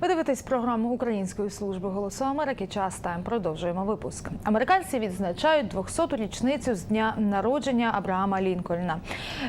Ви дивитесь програму Української служби голосу Америки. Час тайм. Продовжуємо випуск. Американці відзначають 200-ту річницю з дня народження Абрahama Лінкольна,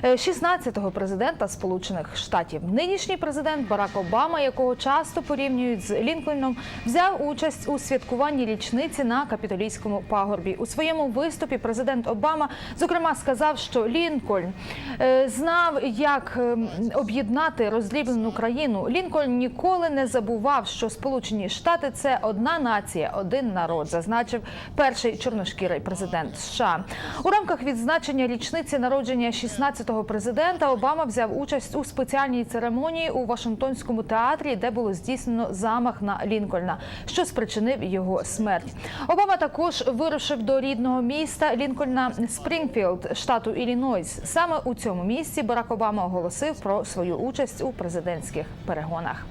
Е, 16-го президента Сполучених Штатів. Нинішній президент Барак Обама, якого часто порівнюють з Лінкольном, взяв участь у святкуванні річниці на капітолійському пагорбі. У своєму виступі президент Обама зокрема сказав, що Лінкольн е, знав, як е, об'єднати роздріблену країну. Лінкольн ніколи не забував, що Сполучені Штати це одна нація, один народ, зазначив перший чорношкірий президент США. У рамках відзначення річниці народження 16-го президента Обама взяв участь у спеціальній церемонії у Вашингтонському театрі, де було здійснено замах на Лінкольна, що спричинив його смерть. Обама також вирушив до рідного міста Лінкольна Спрінгфілд, штату Іллінойс. Саме у цьому місці Барак Обама оголосив про свою участь у президентських перегонах.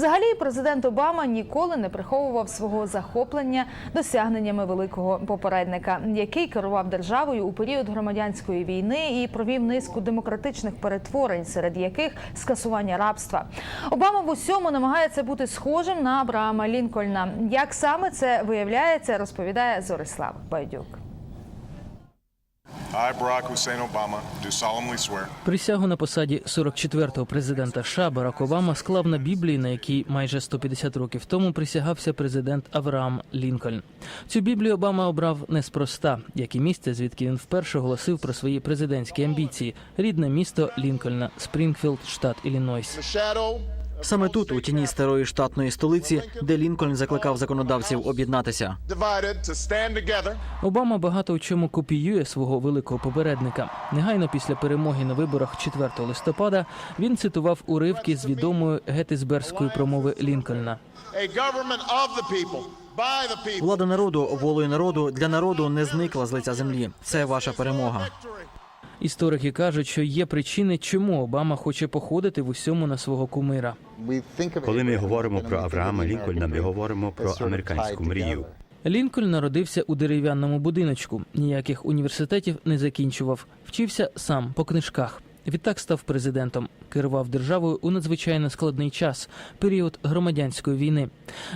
Взагалі, президент Обама ніколи не приховував свого захоплення досягненнями великого попередника, який керував державою у період громадянської війни і провів низку демократичних перетворень, серед яких скасування рабства. Обама в усьому намагається бути схожим на Абрahama Лінкольна. Як саме це виявляється, розповідає Зорислав Байдюк. I, Barack Hussein Obama, do solemnly swear Присягу на посаді 44-го президента США Барак Обама склав на Біблії, на якій майже 150 років тому присягався президент Авраам Лінкольн. Цю Біблію Обама обрав неспроста, як і місце, звідки він вперше оголосив про свої президентські амбіції рідне місто Лінкольна, Спрінгфілд, штат Іллінойс. Саме тут, у тіні старої штатної столиці, де Лінкольн закликав законодавців об'єднатися. Обама багато в чому копіює свого великого попередника. Негайно після перемоги на виборах 4 листопада він цитував уривки з відомої геттисбергської промови Лінкольна. Влада народу, волею народу для народу не зникла з лиця землі. Це ваша перемога. Історики кажуть, що є причини, чому Обама хоче походити в усьому на свого кумира. Коли ми говоримо про Авраама Лінкольна, ми говоримо про американську мрію. Лінкольн народився у дерев'яному будиночку, ніяких університетів не закінчував, вчився сам по книжках. Відтак став президентом, керував державою у надзвичайно складний час, період громадянської війни.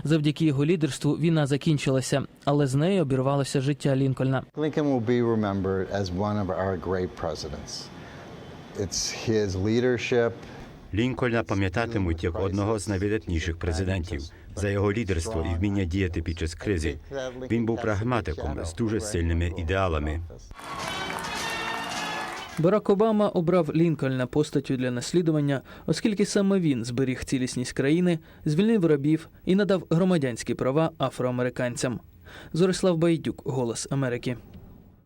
Завдяки його лідерству війна закінчилася, але з нею обірвалося життя Лінкольна. Lincoln will be remembered as one of our great presidents. It's his leadership, Лінкольна пам'ятатимуть як одного з найвидатніших президентів за його лідерство і вміння діяти під час кризи. Він був прагматиком з дуже сильними ідеалами. Барак Обама обрав Лінкольна постаттю для наслідування, оскільки саме він зберіг цілісність країни, звільнив рабів і надав громадянські права афроамериканцям. Зорислав Байдюк, Голос Америки.